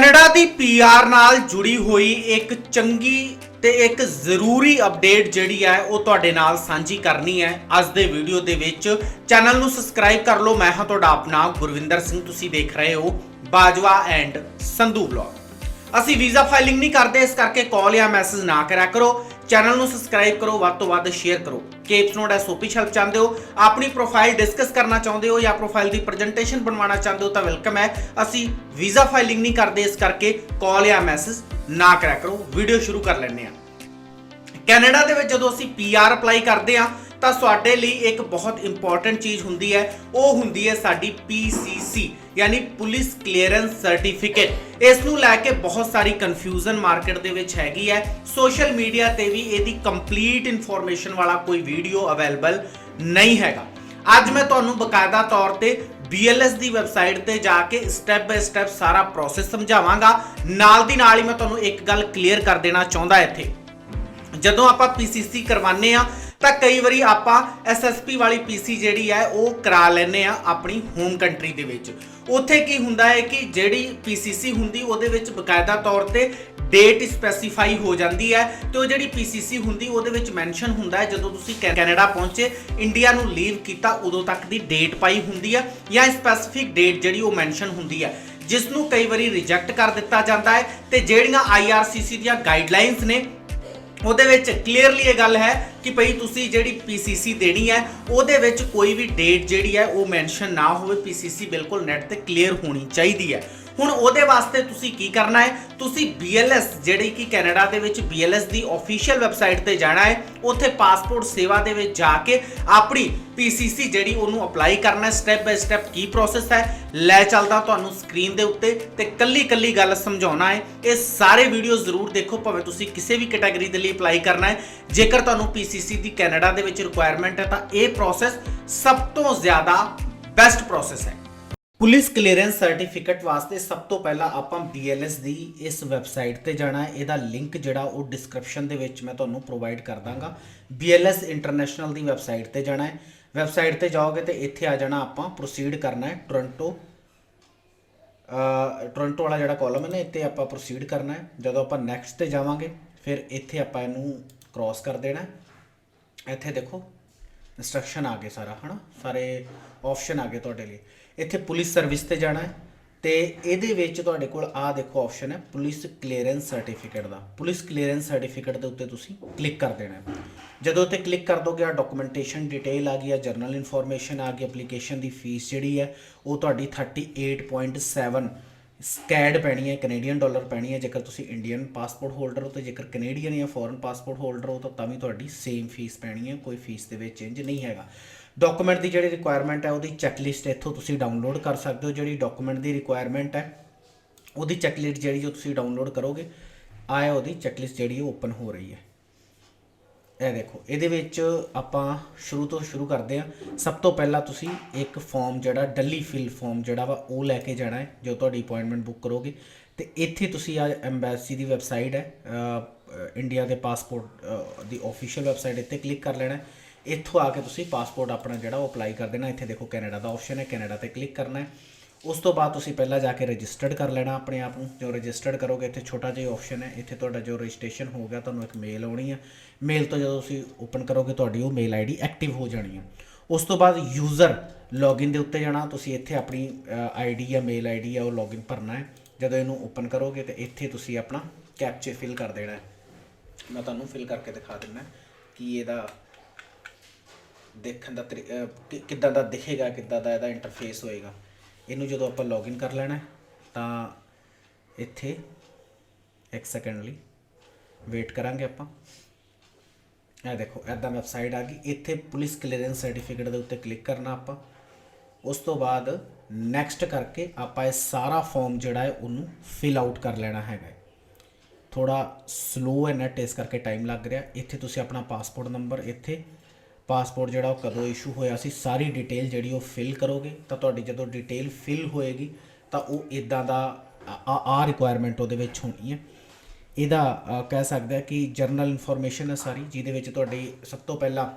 Canada ਦੀ PR ਨਾਲ ਜੁੜੀ ਹੋਈ ਇੱਕ ਚੰਗੀ ਤੇ ਇੱਕ ਜ਼ਰੂਰੀ ਅਪਡੇਟ ਜਿਹੜੀ ਹੈ ਉਹ ਤੁਹਾਡੇ ਨਾਲ ਸਾਂਝੀ ਕਰਨੀ ਹੈ। ਅੱਜ ਦੇ ਵੀਡੀਓ ਦੇ ਵਿੱਚ ਚੈਨਲ ਨੂੰ ਸਬਸਕ੍ਰਾਈਬ ਕਰ ਲਓ। ਮੈਂ ਹਾਂ ਤੁਹਾਡਾ ਆਪਣਾ ਗੁਰਵਿੰਦਰ ਸਿੰਘ। ਤੁਸੀਂ ਦੇਖ ਰਹੇ ਹੋ ਬਾਜਵਾ ਐਂਡ ਸੰਧੂ ਬਲੌਗ ਅਸੀਂ ਵੀਜ਼ਾ ਫਾਈਲਿੰਗ ਨਹੀਂ ਕਰਦੇ, ਇਸ ਕਰਕੇ ਕਾਲ ਜਾਂ ਮੈਸੇਜ ਨਾ ਕਰਿਆ ਕਰੋ। ਚੈਨਲ ਨੂੰ ਸਬਸਕ੍ਰਾਈਬ ਕਰੋ, ਵੱਧ ਤੋਂ ਵੱਧ ਸ਼ੇਅਰ ਕਰੋ। ਕੇਪਸ ਨੋਟ ਐਸਓਪੀ ਹੈਲਪ ਚਾਹੁੰਦੇ ਹੋ, ਆਪਣੀ ਪ੍ਰੋਫਾਈਲ ਡਿਸਕਸ ਕਰਨਾ ਚਾਹੁੰਦੇ ਹੋ ਜਾਂ ਪ੍ਰੋਫਾਈਲ ਦੀ ਪ੍ਰੈਜੈਂਟੇਸ਼ਨ ਬਣਵਾਉਣਾ ਚਾਹੁੰਦੇ ਹੋ ਤਾਂ ਵੈਲਕਮ ਹੈ। ਅਸੀਂ ਵੀਜ਼ਾ ਫਾਈਲਿੰਗ ਨਹੀਂ ਕਰਦੇ ਇਸ ਕਰਕੇ ਕਾਲ ਜਾਂ ਮੈਸੇਜ ਨਾ ਕਰਿਆ ਕਰੋ ਵੀਡੀਓ ਸ਼ੁਰੂ ਕਰ ਲੈਂਦੇ ਹਾਂ। ਕੈਨੇਡਾ ਦੇ ਵਿੱਚ ਜਦੋਂ ਅਸੀਂ ਪੀਆਰ ਅਪਲਾਈ ਕਰਦੇ ਆ ਤਾਂ ਤੁਹਾਡੇ ਲਈ ਇੱਕ ਬਹੁਤ ਇੰਪੋਰਟੈਂਟ ਚੀਜ਼ ਹੁੰਦੀ ਹੈ, ਉਹ ਹੁੰਦੀ ਹੈ ਸਾਡੀ PCC ਯਾਨੀ ਪੁਲਿਸ ਕਲੀਅਰੈਂਸ ਸਰਟੀਫਿਕੇਟ। ਇਸ ਨੂੰ ਲੈ ਕੇ ਬਹੁਤ ਸਾਰੀ ਕਨਫਿਊਜ਼ਨ ਮਾਰਕੀਟ ਦੇ ਵਿੱਚ ਹੈਗੀ ਹੈ। ਸੋਸ਼ਲ ਮੀਡੀਆ ਤੇ ਵੀ ਇਹਦੀ ਕੰਪਲੀਟ ਇਨਫੋਰਮੇਸ਼ਨ ਵਾਲਾ ਕੋਈ ਵੀਡੀਓ ਅਵੇਲੇਬਲ ਨਹੀਂ ਹੈਗਾ। ਅੱਜ ਮੈਂ ਤੁਹਾਨੂੰ ਬਕਾਇਦਾ ਤੌਰ ਤੇ BLS ਦੀ ਵੈਬਸਾਈਟ ਤੇ ਜਾ ਕੇ ਸਟੈਪ ਬਾਈ ਸਟੈਪ ਸਾਰਾ ਪ੍ਰੋਸੈਸ ਸਮਝਾਵਾਂਗਾ। ਨਾਲ ਦੀ ਨਾਲ ਹੀ ਮੈਂ ਤੁਹਾਨੂੰ ਇੱਕ ਗੱਲ ਕਲੀਅਰ ਕਰ ਦੇਣਾ ਚਾਹੁੰਦਾ ਇੱਥੇ। ਜਦੋਂ ਆਪਾਂ PCC ਕਰਵਾਉਂਦੇ ਆ ਤਾਂ ਕਈ ਵਾਰੀ ਆਪਾਂ SSP ਵਾਲੀ PC ਜਿਹੜੀ ਹੈ, ਉਹ ਕਰਾ ਲੈਨੇ ਆ ਆਪਣੀ ਹੋਮ ਕੰਟਰੀ ਦੇ ਵਿੱਚ। ਉੱਥੇ ਕੀ ਹੁੰਦਾ ਹੈ ਕਿ ਜਿਹੜੀ PCC ਹੁੰਦੀ, ਉਹਦੇ ਵਿੱਚ ਬਕਾਇਦਾ ਤੌਰ ਤੇ ਡੇਟ ਸਪੈਸੀਫਾਈ ਹੋ ਜਾਂਦੀ ਹੈ ਤੇ ਉਹ ਜਿਹੜੀ PCC ਹੁੰਦੀ, ਉਹਦੇ ਵਿੱਚ ਮੈਂਸ਼ਨ ਹੁੰਦਾ ਹੈ। ਜਦੋਂ ਤੁਸੀਂ ਕੈ- ਕੈਨੇਡਾ ਪਹੁੰਚੇ ਇੰਡੀਆ ਨੂੰ ਲੀਵ ਕੀਤਾ, ਉਦੋਂ ਤੱਕ ਦੀ ਡੇਟ ਪਾਈ ਹੁੰਦੀ ਹੈ ਜਾਂ ਸਪੈਸੀਫਿਕ ਡੇਟ ਜਿਹੜੀ ਉਹ ਮੈਂਸ਼ਨ ਹੁੰਦੀ ਹੈ ਜਿਸ ਨੂੰ ਕਈ ਵਾਰੀ ਰਿਜੈਕਟ ਕਰ ਦਿੱਤਾ ਜਾਂਦਾ ਹੈ ਤੇ ਜਿਹੜੀਆਂ IRCC ਦੀਆਂ ਗਾਈਡਲਾਈਨਸ ਨੇ ਉਹਦੇ ਵਿੱਚ ਕਲੀਅਰਲੀ ਇਹ ਗੱਲ ਹੈ ਕਿ ਭਈ ਤੁਸੀਂ ਜਿਹੜੀ PCC ਦੇਣੀ ਹੈ, ਉਹਦੇ ਵਿੱਚ ਕੋਈ ਵੀ ਡੇਟ ਜਿਹੜੀ ਹੈ ਉਹ ਮੈਂਸ਼ਨ ਨਾ ਹੋਵੇ PCC ਬਿਲਕੁਲ ਨੈਟ ਤੇ ਕਲੀਅਰ ਹੋਣੀ ਚਾਹੀਦੀ ਹੈ। ਹੁਣ ਉਹਦੇ ਵਾਸਤੇ ਤੁਸੀਂ ਕੀ ਕਰਨਾ ਹੈ? ਤੁਸੀਂ BLS ਜਿਹੜੀ ਕਿ ਕੈਨੇਡਾ ਦੇ ਵਿੱਚ BLS ਦੀ ਅਫੀਸ਼ੀਅਲ ਵੈਬਸਾਈਟ ਤੇ ਜਾਣਾ ਹੈ। ਉੱਥੇ ਪਾਸਪੋਰਟ ਸੇਵਾ ਦੇ ਵਿੱਚ ਜਾ ਕੇ ਆਪਣੀ PCC ਜਿਹੜੀ ਉਹਨੂੰ ਅਪਲਾਈ ਕਰਨਾ ਹੈ। ਸਟੈਪ ਬਾਈ ਸਟੈਪ ਕੀ ਪ੍ਰੋਸੈਸ ਹੈ? ਲੈ ਚੱਲਦਾ ਤੁਹਾਨੂੰ ਸਕਰੀਨ ਦੇ ਉੱਤੇ ਤੇ ਕੱਲੀ ਕੱਲੀ ਗੱਲ ਸਮਝਾਉਣਾ ਹੈ। ਇਹ ਸਾਰੇ ਵੀਡੀਓ ਜ਼ਰੂਰ ਦੇਖੋ, ਭਾਵੇਂ ਤੁਸੀਂ ਕਿਸੇ ਵੀ ਕੈਟਾਗਰੀ ਦੇ ਲਈ ਅਪਲਾਈ ਕਰਨਾ ਹੈ। ਜੇਕਰ ਤੁਹਾਨੂੰ PCC ਦੀ ਕੈਨੇਡਾ ਦੇ ਵਿੱਚ ਰਿਕੁਆਇਰਮੈਂਟ ਹੈ ਤਾਂ ਇਹ ਪ੍ਰੋਸੈਸ ਸਭ ਤੋਂ ਜ਼ਿਆਦਾ ਬੈਸਟ ਪ੍ਰੋਸੈਸ ਹੈ। ਪੁਲਿਸ ਕਲੀਅਰੈਂਸ ਸਰਟੀਫਿਕੇਟ ਵਾਸਤੇ ਸਭ ਤੋਂ ਪਹਿਲਾਂ ਆਪਾਂ BLS ਦੀ ਇਸ ਵੈਬਸਾਈਟ ਤੇ ਜਾਣਾ ਹੈ। ਇਹਦਾ ਲਿੰਕ ਜਿਹੜਾ ਉਹ ਡਿਸਕ੍ਰਿਪਸ਼ਨ ਦੇ ਵਿੱਚ ਮੈਂ ਤੁਹਾਨੂੰ ਪ੍ਰੋਵਾਈਡ ਕਰ ਦਾਂਗਾ। BLS ਇੰਟਰਨੈਸ਼ਨਲ ਦੀ ਵੈਬਸਾਈਟ ਤੇ ਜਾਣਾ ਹੈ। ਵੈਬਸਾਈਟ ਤੇ ਜਾਓਗੇ ਤੇ ਇੱਥੇ ਆ ਜਾਣਾ ਆਪਾਂ, ਪ੍ਰੋਸੀਡ ਕਰਨਾ ਹੈ। ਟੋਰਾਂਟੋ ਟੋਰਾਂਟੋ ਵਾਲਾ ਜਿਹੜਾ ਕਾਲਮ ਹੈ ਨਾ, ਇੱਥੇ ਆਪਾਂ ਪ੍ਰੋਸੀਡ ਕਰਨਾ ਹੈ। ਜਦੋਂ ਆਪਾਂ ਨੈਕਸਟ ਤੇ ਜਾਵਾਂਗੇ, ਫਿਰ ਇੱਥੇ ਆਪਾਂ ਇਹਨੂੰ ਕ੍ਰਾਸ ਕਰ ਦੇਣਾ ਇੱਥੇ ਦੇਖੋ। ਇੰਸਟਰਕਸ਼ਨ ਆ ਗਏ ਸਾਰਾ, ਹਨਾ? ਸਾਰੇ ਆਪਸ਼ਨ ਆ ਗਏ ਤੁਹਾਡੇ ਲਈ। ਇੱਥੇ ਪੁਲਿਸ ਸਰਵਿਸ ਤੇ ਜਾਣਾ ਹੈ ਤੇ ਇਹਦੇ ਵਿੱਚ ਤੁਹਾਡੇ ਕੋਲ ਆ ਦੇਖੋ ਆਪਸ਼ਨ ਹੈ, ਪੁਲਿਸ ਕਲੀਅਰੈਂਸ ਸਰਟੀਫਿਕੇਟ ਦਾ। ਪੁਲਿਸ ਕਲੀਅਰੈਂਸ ਸਰਟੀਫਿਕੇਟ ਦੇ ਉੱਤੇ ਤੁਸੀਂ ਕਲਿੱਕ ਕਰ ਦੇਣਾ ਹੈ। ਜਦੋਂ ਉੱਤੇ ਕਲਿੱਕ ਕਰ ਦੋਗੇ ਆ ਡਾਕੂਮੈਂਟੇਸ਼ਨ ਡਿਟੇਲ ਆ ਗਈ ਆ ਜਰਨਲ ਇਨਫੋਰਮੇਸ਼ਨ ਆ ਗਈ ਐਪਲੀਕੇਸ਼ਨ ਦੀ ਫੀਸ ਜਿਹੜੀ ਹੈ, ਉਹ ਤੁਹਾਡੀ 38.7 ਸਕੈਡ ਪੈਣੀ ਹੈ ਕੈਨੇਡੀਅਨ ਡਾਲਰ ਪੈਣੀ ਹੈ, ਜੇਕਰ ਤੁਸੀਂ ਇੰਡੀਅਨ ਪਾਸਪੋਰਟ ਹੋਲਡਰ ਹੋ ਤੇ ਜੇਕਰ ਕੈਨੇਡੀਅਨ ਜਾਂ ਫੋਰਨ ਪਾਸਪੋਰਟ ਹੋਲਡਰ ਹੋ, ਤਾਂ ਤਾਂ ਵੀ ਤੁਹਾਡੀ ਸੇਮ ਫੀਸ ਪੈਣੀ ਹੈ, ਕੋਈ ਫੀਸ ਦੇ ਵਿੱਚ ਚੇਂਜ ਨਹੀਂ ਹੈਗਾ। ਡਾਕੂਮੈਂਟ ਦੀ ਜਿਹੜੀ ਰਿਕੁਆਇਰਮੈਂਟ ਹੈ, ਉਹਦੀ ਚੈੱਕ ਲਿਸਟ ਇੱਥੋਂ ਤੁਸੀਂ ਡਾਊਨਲੋਡ ਕਰ ਸਕਦੇ ਹੋ, ਜਿਹੜੀ ਡਾਕੂਮੈਂਟ ਦੀ ਰਿਕੁਆਇਰਮੈਂਟ ਹੈ, ਉਹਦੀ ਚੈੱਕ ਲਿਸਟ ਜਿਹੜੀ ਜੋ ਤੁਸੀਂ ਡਾਊਨਲੋਡ ਕਰੋਗੇ ਆਇਆ ਉਹਦੀ ਚੈੱਕ ਲਿਸਟ ਜਿਹੜੀ ਉਹ ਓਪਨ ਹੋ ਰਹੀ ਹੈ। ਇਹ ਦੇਖੋ, ਇਹਦੇ ਵਿੱਚ ਆਪਾਂ ਸ਼ੁਰੂ ਤੋਂ ਸ਼ੁਰੂ ਕਰਦੇ ਹਾਂ। ਸਭ ਤੋਂ ਪਹਿਲਾਂ ਤੁਸੀਂ ਇੱਕ ਫਾਰਮ ਜਿਹੜਾ ਡੱਲੀ ਫਿਲ ਫਾਰਮ ਜਿਹੜਾ ਵਾ, ਉਹ ਲੈ ਕੇ ਜਾਣਾ ਹੈ, ਜੋ ਤੁਹਾਡੀ ਅਪਾਇੰਟਮੈਂਟ ਬੁੱਕ ਕਰੋਗੇ। ਤੇ ਇੱਥੇ ਤੁਸੀਂ ਆ ਐਮਬੈਸੀ ਦੀ ਵੈਬਸਾਈਟ ਹੈ ਇੰਡੀਆ ਦੇ ਪਾਸਪੋਰਟ ਦੀ ਅਫੀਸ਼ੀਅਲ ਵੈਬਸਾਈਟ ਇੱਥੇ ਕਲਿੱਕ ਕਰ ਲੈਣਾ ਇੱਥੋਂ ਆ ਕੇ ਤੁਸੀਂ ਪਾਸਪੋਰਟ ਆਪਣਾ ਜਿਹੜਾ ਉਹ ਅਪਲਾਈ ਕਰ ਦੇਣਾ। ਇੱਥੇ ਦੇਖੋ, ਕੈਨੇਡਾ ਦਾ ਆਪਸ਼ਨ ਹੈ, ਕੈਨੇਡਾ ਤੇ ਕਲਿੱਕ ਕਰਨਾ ਹੈ। ਉਸ ਤੋਂ ਬਾਅਦ ਤੁਸੀਂ ਪਹਿਲਾਂ ਜਾ ਕੇ ਰਜਿਸਟਰਡ ਕਰ ਲੈਣਾ ਆਪਣੇ ਆਪ ਨੂੰ। ਜੋ ਰਜਿਸਟਰਡ ਕਰੋਗੇ, ਇੱਥੇ ਛੋਟਾ ਜਿਹਾ ਆਪਸ਼ਨ ਹੈ। ਇੱਥੇ ਤੁਹਾਡਾ ਜੋ ਰਜਿਸਟ੍ਰੇਸ਼ਨ ਹੋ ਗਿਆ, ਤੁਹਾਨੂੰ ਇੱਕ ਮੇਲ ਆਉਣੀ ਹੈ। ਮੇਲ ਤੋਂ ਜਦੋਂ ਤੁਸੀਂ ਓਪਨ ਕਰੋਗੇ, ਤੁਹਾਡੀ ਉਹ ਮੇਲ ਆਈਡੀ ਐਕਟਿਵ ਹੋ ਜਾਣੀ ਹੈ। ਉਸ ਤੋਂ ਬਾਅਦ ਯੂਜ਼ਰ ਲੌਗਇਨ ਦੇ ਉੱਤੇ ਜਾਣਾ। ਤੁਸੀਂ ਇੱਥੇ ਆਪਣੀ ਆਈਡੀ ਜਾਂ ਮੇਲ ਆਈਡੀ ਆ ਉਹ ਲੌਗਇਨ ਭਰਨਾ ਹੈ। ਜਦੋਂ ਇਹਨੂੰ ਓਪਨ ਕਰੋਗੇ, ਤੇ ਇੱਥੇ ਤੁਸੀਂ ਆਪਣਾ ਕੈਪਚੇ ਫਿਲ ਕਰ ਦੇਣਾ ਹੈ। ਮੈਂ ਤੁਹਾਨੂੰ ਫਿਲ ਕਰਕੇ ਦਿਖਾ ਦਿੰਦਾ ਕਿ ਇਹਦਾ ਦੇਖਣ ਦਾ ਤਰੀ- ਕਿੱਦਾਂ ਦਾ ਦਿਖੇਗਾ, ਕਿੱਦਾਂ ਦਾ ਇਹਦਾ ਇੰਟਰਫੇਸ ਹੋਏਗਾ। ਇਹਨੂੰ ਜਦੋਂ ਆਪਾਂ ਲੌਗਇਨ ਕਰ ਲੈਣਾ ਤਾਂ ਇੱਥੇ ਇੱਕ ਸੈਕਿੰਡ ਲਈ ਵੇਟ ਕਰਾਂਗੇ ਆਪਾਂ। ਇਹ ਦੇਖੋ ਐਦਾਂ ਵੈਬਸਾਈਟ ਆ ਗਈ। ਇੱਥੇ ਪੁਲਿਸ ਕਲੀਅਰੈਂਸ ਸਰਟੀਫਿਕੇਟ ਦੇ ਉੱਤੇ ਕਲਿੱਕ ਕਰਨਾ ਆਪਾਂ। ਉਸ ਤੋਂ ਬਾਅਦ ਨੈਕਸਟ ਕਰਕੇ ਆਪਾਂ ਇਹ ਸਾਰਾ ਫਾਰਮ ਜਿਹੜਾ ਹੈ, ਉਹਨੂੰ ਫਿਲ ਆਊਟ ਕਰ ਲੈਣਾ ਹੈਗਾ ਹੈ। ਥੋੜਾ ਸਲੋ ਹੈ ਨੈਟ ਇਸ ਕਰਕੇ ਟਾਈਮ ਲੱਗ ਰਿਹਾ। ਇੱਥੇ ਤੁਸੀਂ ਆਪਣਾ ਪਾਸਪੋਰਟ ਨੰਬਰ ਇੱਥੇ ਪਾਸਪੋਰਟ ਜਿਹੜਾ ਉਹ ਕਦੋਂ ਇਸ਼ੂ ਹੋਇਆ ਸੀ, ਸਾਰੀ ਡਿਟੇਲ ਜਿਹੜੀ ਉਹ ਫਿਲ ਕਰੋਗੇ, ਤਾਂ ਤੁਹਾਡੀ ਜਦੋਂ ਡਿਟੇਲ ਫਿਲ ਹੋਏਗੀ, ਤਾਂ ਉਹ ਇਦਾਂ ਦਾ ਆ ਆ ਰਿਕੁਆਇਰਮੈਂਟ ਉਹਦੇ ਵਿੱਚ ਹੋਣੀ ਹੈ। ਇਹਦਾ ਕਹਿ ਸਕਦੇ ਕਿ ਜਰਨਲ ਇਨਫੋਰਮੇਸ਼ਨ ਹੈ ਸਾਰੀ, ਜਿਹਦੇ ਵਿੱਚ ਤੁਹਾਡੀ ਸਭ ਤੋਂ ਪਹਿਲਾਂ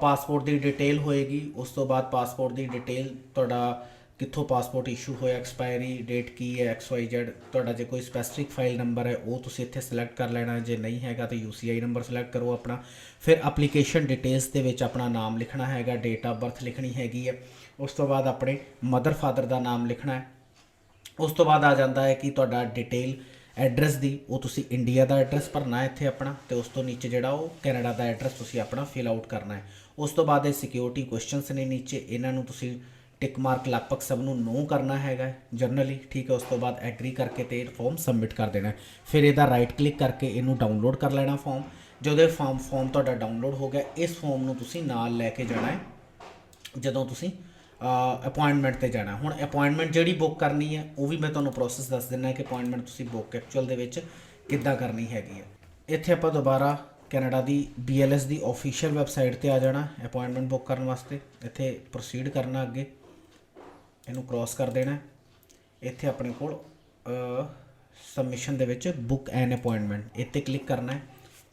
ਪਾਸਪੋਰਟ ਦੀ ਡਿਟੇਲ ਹੋਏਗੀ, ਉਸ ਤੋਂ ਬਾਅਦ ਪਾਸਪੋਰਟ ਦੀ ਡਿਟੇਲ ਤੁਹਾਡਾ ਕਿੱਥੋਂ ਪਾਸਪੋਰਟ ਇਸ਼ੂ ਹੋਇਆ ਐਕਸਪਾਇਰੀ ਡੇਟ ਕੀ ਹੈ XYZ ਤੁਹਾਡਾ ਜੇ ਕੋਈ ਸਪੈਸੀਫਿਕ ਫਾਈਲ ਨੰਬਰ ਹੈ, ਉਹ ਤੁਸੀਂ ਇੱਥੇ ਸਿਲੈਕਟ ਕਰ ਲੈਣਾ, ਜੇ ਨਹੀਂ ਹੈਗਾ ਤਾਂ UCI ਨੰਬਰ ਸਿਲੈਕਟ ਕਰੋ ਆਪਣਾ। ਫਿਰ ਐਪਲੀਕੇਸ਼ਨ ਡਿਟੇਲਸ ਦੇ ਵਿੱਚ ਆਪਣਾ ਨਾਮ ਲਿਖਣਾ ਹੈਗਾ ਡੇਟ ਆਫ ਬਰਥ ਲਿਖਣੀ ਹੈਗੀ ਹੈ। ਉਸ ਤੋਂ ਬਾਅਦ ਆਪਣੇ ਮਦਰ ਫਾਦਰ ਦਾ ਨਾਮ ਲਿਖਣਾ ਹੈ। ਉਸ ਤੋਂ ਬਾਅਦ ਆ ਜਾਂਦਾ ਹੈ ਕਿ ਤੁਹਾਡਾ ਡਿਟੇਲ ਐਡਰੈਸ ਦੀ, ਉਹ ਤੁਸੀਂ ਇੰਡੀਆ ਦਾ ਐਡਰੈਸ ਭਰਨਾ ਹੈ ਇੱਥੇ ਆਪਣਾ, ਤੇ ਉਸ ਤੋਂ ਨੀਚੇ ਜਿਹੜਾ ਉਹ ਕੈਨੇਡਾ ਦਾ ਐਡਰੈਸ ਤੁਸੀਂ ਆਪਣਾ ਫਿਲ ਆਊਟ ਕਰਨਾ ਹੈ। ਉਸ ਤੋਂ ਬਾਅਦ ਇਹ ਸਿਕਿਉਰਿਟੀ ਕੁਐਸਚਨਸ ਨੇ ਨੀਚੇ, ਇਹਨਾਂ ਨੂੰ ਤੁਸੀਂ ਟਿਕ ਮਾਰਕ ਲਗਭਗ ਸਭ ਨੂੰ ਨੋ ਕਰਨਾ ਹੈਗਾ ਜਨਰਲੀ ਠੀਕ ਹੈ, ਉਸ ਤੋਂ ਬਾਅਦ ਐਗਰੀ ਕਰਕੇ ਤੇ ਫਾਰਮ ਸਬਮਿਟ ਕਰ ਦੇਣਾ ਫਿਰ ਇਹਦਾ ਰਾਈਟ ਕਲਿੱਕ ਕਰਕੇ ਇਹਨੂੰ ਡਾਊਨਲੋਡ ਕਰ ਲੈਣਾ ਫਾਰਮ ਜਦੋਂ ਇਹ ਫਾਰਮ ਫਾਰਮ ਤੁਹਾਡਾ ਡਾਊਨਲੋਡ ਹੋ ਗਿਆ, ਇਸ ਫਾਰਮ ਨੂੰ ਤੁਸੀਂ ਨਾਲ ਲੈ ਕੇ ਜਾਣਾ ਹੈ। ਜਦੋਂ ਤੁਸੀਂ ਅਪਾਇੰਟਮੈਂਟ ਤੇ ਜਾਣਾ ਹੁਣ ਅਪਾਇੰਟਮੈਂਟ ਜਿਹੜੀ ਬੁੱਕ ਕਰਨੀ ਹੈ, ਉਹ ਵੀ ਮੈਂ ਤੁਹਾਨੂੰ ਪ੍ਰੋਸੈਸ ਦੱਸ ਦਿੰਦਾ ਕਿ ਅਪਾਇੰਟਮੈਂਟ ਤੁਸੀਂ ਬੁੱਕ ਐਕਚੁਅਲ ਦੇ ਵਿੱਚ ਕਿੱਦਾਂ ਕਰਨੀ ਹੈਗੀ ਹੈ। ਇੱਥੇ ਆਪਾਂ ਦੁਬਾਰਾ ਕੈਨੇਡਾ ਦੀ BLS ਦੀ ਅਫੀਸ਼ੀਅਲ ਵੈਬਸਾਈਟ ਤੇ ਆ ਜਾਣਾ ਅਪਾਇੰਟਮੈਂਟ ਬੁੱਕ ਕਰਨ ਵਾਸਤੇ। ਇੱਥੇ ਪ੍ਰੋਸੀਡ ਕਰਨਾ ਅੱਗੇ। ਇਹਨੂੰ ਕ੍ਰਾਸ ਕਰ ਦੇਣਾ ਇੱਥੇ ਆਪਣੇ ਕੋਲ ਸਬਮਿਸ਼ਨ ਦੇ ਵਿੱਚ ਬੁੱਕ ਐਨ ਅਪਾਇੰਟਮੈਂਟ ਇੱਥੇ ਕਲਿੱਕ ਕਰਨਾ ਹੈ।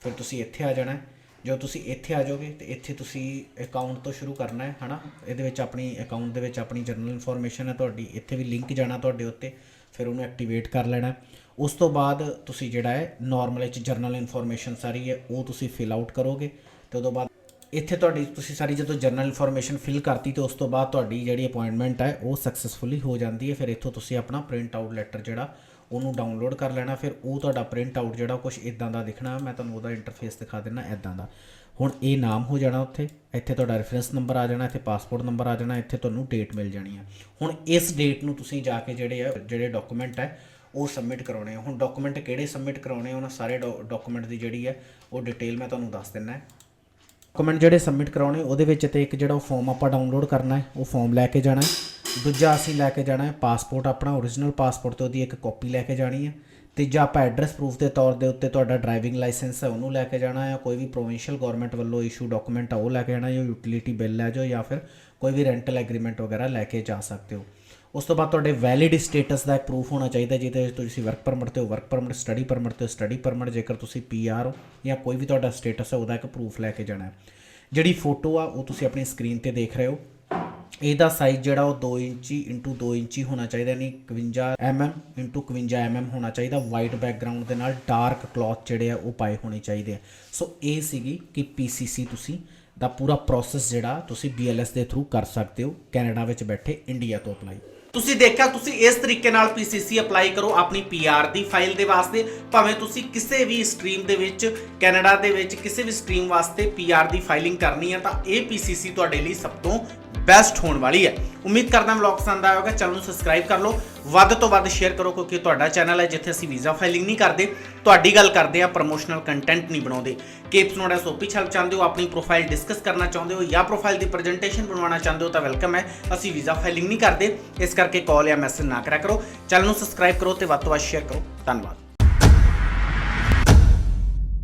ਫਿਰ ਤੁਸੀਂ ਇੱਥੇ ਆ ਜਾਣਾ ਹੈ। ਜਦੋਂ ਤੁਸੀਂ ਇੱਥੇ ਆ ਜਾਓਗੇ, ਤੇ ਇੱਥੇ ਤੁਸੀਂ ਅਕਾਊਂਟ ਤੋਂ ਸ਼ੁਰੂ ਕਰਨਾ ਹੈ, ਹਨਾ? ਇਹਦੇ ਵਿੱਚ ਆਪਣੀ ਅਕਾਊਂਟ ਦੇ ਵਿੱਚ ਆਪਣੀ ਜਨਰਲ ਇਨਫੋਰਮੇਸ਼ਨ ਹੈ ਤੁਹਾਡੀ। ਇੱਥੇ ਵੀ ਲਿੰਕ ਜਾਣਾ ਤੁਹਾਡੇ ਉੱਤੇ, ਫਿਰ ਉਹਨੂੰ ਐਕਟੀਵੇਟ ਕਰ ਲੈਣਾ ਉਸ ਤੋਂ ਬਾਅਦ ਤੁਸੀਂ ਜਿਹੜਾ ਹੈ ਨਾਰਮਲ ਵਿੱਚ ਜਰਨਲ ਇਨਫੋਰਮੇਸ਼ਨ ਸਾਰੀ ਹੈ, ਉਹ ਤੁਸੀਂ ਫਿਲ ਆਊਟ ਕਰੋਗੇ। ਤੇ ਉਦੋਂ ਬਾਅਦ ਇੱਥੇ ਤੁਹਾਡੀ ਤੁਸੀਂ ਸਾਰੀ ਜਦੋਂ ਜਨਰਲ ਇਨਫੋਰਮੇਸ਼ਨ ਫਿਲ ਕਰਤੀ ਤੇ ਉਸ ਤੋਂ ਬਾਅਦ ਤੁਹਾਡੀ ਜਿਹੜੀ ਅਪਾਇੰਟਮੈਂਟ ਹੈ, ਉਹ ਸਕਸੈਸਫੁਲੀ ਹੋ ਜਾਂਦੀ ਹੈ। ਫਿਰ ਇੱਥੋਂ ਤੁਸੀਂ ਆਪਣਾ ਪ੍ਰਿੰਟ ਆਊਟ ਲੈਟਰ ਜਿਹੜਾ, ਉਹਨੂੰ ਡਾਊਨਲੋਡ ਕਰ ਲੈਣਾ। ਫਿਰ ਉਹ ਤੁਹਾਡਾ ਪ੍ਰਿੰਟ ਆਊਟ ਜਿਹੜਾ ਕੁਝ ਇਦਾਂ ਦਾ ਦਿਖਣਾ। ਮੈਂ ਤੁਹਾਨੂੰ ਉਹਦਾ ਇੰਟਰਫੇਸ ਦਿਖਾ ਦਿੰਦਾ ਇਦਾਂ ਦਾ। ਹੁਣ ਇਹ ਨਾਮ ਹੋ ਜਾਣਾ ਉੱਥੇ। ਇੱਥੇ ਤੁਹਾਡਾ ਰੈਫਰੈਂਸ ਨੰਬਰ ਆ ਜਾਣਾ, ਇੱਥੇ ਪਾਸਪੋਰਟ ਨੰਬਰ ਆ ਜਾਣਾ, ਇੱਥੇ ਤੁਹਾਨੂੰ ਡੇਟ ਮਿਲ ਜਾਣੀ ਹੈ ਹੁਣ ਇਸ ਡੇਟ ਨੂੰ ਤੁਸੀਂ ਜਾ ਕੇ ਜਿਹੜੇ ਆ, ਜਿਹੜੇ ਡਾਕੂਮੈਂਟ ਹੈ, ਉਹ ਸਬਮਿਟ ਕਰਾਉਣੇ ਆ। ਹੁਣ ਡਾਕੂਮੈਂਟ ਕਿਹੜੇ ਸਬਮਿਟ ਕਰਾਉਣੇ ਉਹਨਾਂ ਸਾਰੇ ਡਾਕੂਮੈਂਟ ਦੀ ਜਿਹੜੀ ਹੈ ਉਹ ਡਿਟੇਲ ਮੈਂ ਤੁਹਾਨੂੰ ਦੱਸ ਦਿੰਦਾ। ਡਾਕੂਮੈਂਟ ਜਿਹੜੇ ਸਬਮਿਟ ਕਰਾਉਣੇ, ਉਹਦੇ ਵਿੱਚ ਤੇ ਇੱਕ ਜਿਹੜਾ ਉਹ ਫਾਰਮ ਆਪਾਂ ਡਾਊਨਲੋਡ ਕਰਨਾ ਹੈ, ਉਹ ਫਾਰਮ ਲੈ ਕੇ ਜਾਣਾ ਹੈ। ਦੂਜਾ ਅਸੀਂ ਲੈ ਕੇ ਜਾਣਾ ਹੈ ਪਾਸਪੋਰਟ ਆਪਣਾ ਓਰੀਜਨਲ ਪਾਸਪੋਰਟ ਤੇ ਉਹਦੀ ਇੱਕ ਕਾਪੀ ਲੈ ਕੇ ਜਾਣੀ ਹੈ। ਤੀਜਾ ਆਪਾਂ ਐਡਰੈਸ ਪ੍ਰੂਫ ਦੇ ਤੌਰ ਦੇ ਉੱਤੇ ਤੁਹਾਡਾ ਡਰਾਈਵਿੰਗ ਲਾਇਸੈਂਸ ਹੈ, ਉਹਨੂੰ ਲੈ ਕੇ ਜਾਣਾ ਹੈ। ਕੋਈ ਵੀ ਪ੍ਰੋਵਿੰਸ਼ੀਅਲ ਗਵਰਨਮੈਂਟ ਵੱਲੋਂ ਇਸ਼ੂ ਡਾਕੂਮੈਂਟ ਆ, ਉਹ ਲੈ ਕੇ ਜਾਣਾ ਜਾਂ ਯੂਟਿਲਿਟੀ ਬਿੱਲ ਹੈ ਜੋ ਜਾਂ ਫਿਰ ਕੋਈ ਵੀ ਰੈਂਟਲ ਐਗਰੀਮੈਂਟ ਵਗੈਰਾ ਲੈ ਕੇ ਜਾ ਸਕਦੇ ਹੋ। ਉਸ ਤੋਂ ਬਾਅਦ ਤੁਹਾਡੇ ਵੈਲਿਡ ਸਟੇਟਸ ਦਾ ਇੱਕ ਪ੍ਰੂਫ ਹੋਣਾ ਚਾਹੀਦਾ ਜਿਹਦੇ ਵਿੱਚ ਤੁਸੀਂ ਵਰਕ ਪਰਮਿਟ ਤੇ ਹੋ ਵਰਕ ਪਰਮਿਟ ਸਟੱਡੀ ਪਰਮਿਟ ਤੇ ਸਟੱਡੀ ਪਰਮਿਟ ਜੇਕਰ ਤੁਸੀਂ ਪੀਆਰ ਹੋ ਜਾਂ ਕੋਈ ਵੀ ਤੁਹਾਡਾ ਸਟੇਟਸ ਹੈ, ਉਹਦਾ ਇੱਕ ਪ੍ਰੂਫ ਲੈ ਕੇ ਜਾਣਾ ਹੈ। ਜਿਹੜੀ ਫੋਟੋ ਆ, ਉਹ ਤੁਸੀਂ ਆਪਣੀ ਸਕਰੀਨ ਤੇ ਦੇਖ ਰਹੇ ਹੋ। ਇਹਦਾ ਸਾਈਜ਼ ਜਿਹੜਾ ਉਹ 2 ਇੰਚੀ ਇਨਟੂ 2 ਇੰਚੀ ਹੋਣਾ ਚਾਹੀਦਾ ਨਹੀਂ 51 mm ਇਨਟੂ 51 mm ਹੋਣਾ ਚਾਹੀਦਾ। ਵਾਈਟ ਬੈਕਗ੍ਰਾਉਂਡ ਦੇ ਨਾਲ ਡਾਰਕ ਕਲੌਥ ਜਿਹੜੇ ਆ, ਉਹ ਪਾਏ ਹੋਣੇ ਚਾਹੀਦੇ ਆ। ਸੋ ਇਹ ਸੀਗੀ ਕਿ PCC ਤੁਸੀਂ ਦਾ ਪੂਰਾ ਪ੍ਰੋਸੈਸ ਜਿਹੜਾ ਤੁਸੀਂ BLS ਦੇ ਥਰੂ ਕਰ ਸਕਦੇ ਹੋ, ਕੈਨੇਡਾ ਵਿੱਚ ਬੈਠੇ ਇੰਡੀਆ ਤੋਂ ਅਪਲਾਈ ਤੁਸੀਂ ਦੇਖਿਆ, ਤੁਸੀਂ ਇਸ ਤਰੀਕੇ ਨਾਲ PCC ਅਪਲਾਈ ਕਰੋ ਆਪਣੀ PR ਦੀ ਫਾਈਲ ਦੇ ਵਾਸਤੇ। ਭਾਵੇਂ ਤੁਸੀਂ ਕਿਸੇ ਵੀ ਸਟਰੀਮ ਦੇ ਵਿੱਚ ਕੈਨੇਡਾ ਦੇ ਵਿੱਚ, ਕਿਸੇ ਵੀ ਸਟਰੀਮ ਵਾਸਤੇ PR ਦੀ ਫਾਈਲਿੰਗ ਕਰਨੀ ਹੈ, ਤਾਂ ਇਹ PCC ਤੁਹਾਡੇ ਲਈ ਸਭ ਤੋਂ ਬੈਸਟ ਹੋਣ ਵਾਲੀ ਹੈ। ਉਮੀਦ ਕਰਦਾ ਵਲੌਗ ਪਸੰਦ ਆਇਆ ਹੋਵੇਗਾ, ਚੈਨਲ ਨੂੰ ਸਬਸਕ੍ਰਾਈਬ ਕਰ ਲਓ। ਵੱਧ ਤੋਂ ਵੱਧ ਸ਼ੇਅਰ ਕਰੋ, ਕਿਉਂਕਿ ਤੁਹਾਡਾ ਚੈਨਲ ਹੈ, ਜਿੱਥੇ ਅਸੀਂ ਵੀਜ਼ਾ ਫਾਈਲਿੰਗ ਨਹੀਂ ਕਰਦੇ। ਤੁਹਾਡੀ ਗੱਲ ਕਰਦੇ ਆ ਪ੍ਰੋਮੋਸ਼ਨਲ ਕੰਟੈਂਟ ਨਹੀਂ ਬਣਾਉਂਦੇ। ਕੇਪਸ ਨੋਡਾ ਸੋਪੀ ਛਲ ਚਾਹੁੰਦੇ ਹੋ, ਆਪਣੀ ਪ੍ਰੋਫਾਈਲ ਡਿਸਕਸ ਕਰਨਾ ਚਾਹੁੰਦੇ ਹੋ, ਜਾਂ ਪ੍ਰੋਫਾਈਲ ਦੀ ਪ੍ਰੈਜੈਂਟੇਸ਼ਨ ਬਣਵਾਉਣਾ ਚਾਹੁੰਦੇ ਹੋ, ਤਾਂ ਵੈਲਕਮ ਹੈ। ਅਸੀਂ ਵੀਜ਼ਾ ਫਾਈਲਿੰਗ ਨਹੀਂ ਕਰਦੇ। ਇਸ ਕਰਕੇ ਕਾਲ ਜਾਂ ਮੈਸੇਜ ਨਾ ਕਰਿਆ ਕਰੋ। ਚੈਨਲ ਨੂੰ ਸਬਸਕ੍ਰਾਈਬ ਕਰੋ ਤੇ ਵੱਧ ਤੋਂ ਵੱਧ ਸ਼ੇਅਰ ਕਰੋ। ਧੰਨਵਾਦ।